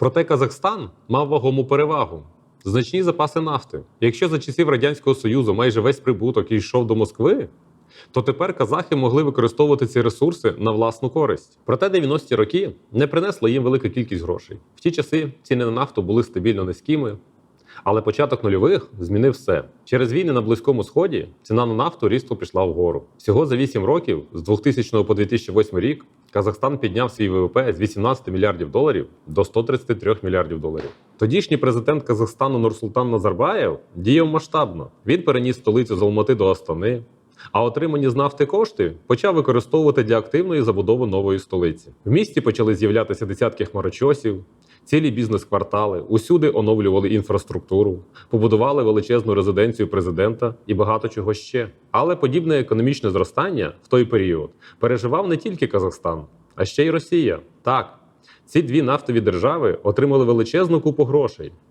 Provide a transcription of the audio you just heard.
Проте Казахстан мав вагому перевагу. Значні запаси нафти. Якщо за часів Радянського Союзу майже весь прибуток йшов до Москви, то тепер казахи могли використовувати ці ресурси на власну користь. Проте 90-ті роки не принесли їм велика кількість грошей. В ті часи ціни на нафту були стабільно низькими, але початок нульових змінив все. Через війни на Близькому Сході ціна на нафту різко пішла вгору. Всього за 8 років, з 2000 по 2008 рік, Казахстан підняв свій ВВП з 18 мільярдів доларів до 133 мільярдів доларів. Тодішній президент Казахстану Нурсултан Назарбаєв діяв масштабно. Він переніс столицю з Алмати до Астани, а отримані з нафти кошти почав використовувати для активної забудови нової столиці. В місті почали з'являтися десятки хмарочосів, цілі бізнес-квартали, усюди оновлювали інфраструктуру, побудували величезну резиденцію президента і багато чого ще. Але подібне економічне зростання в той період переживав не тільки Казахстан, а ще й Росія. Так, ці дві нафтові держави отримали величезну купу грошей.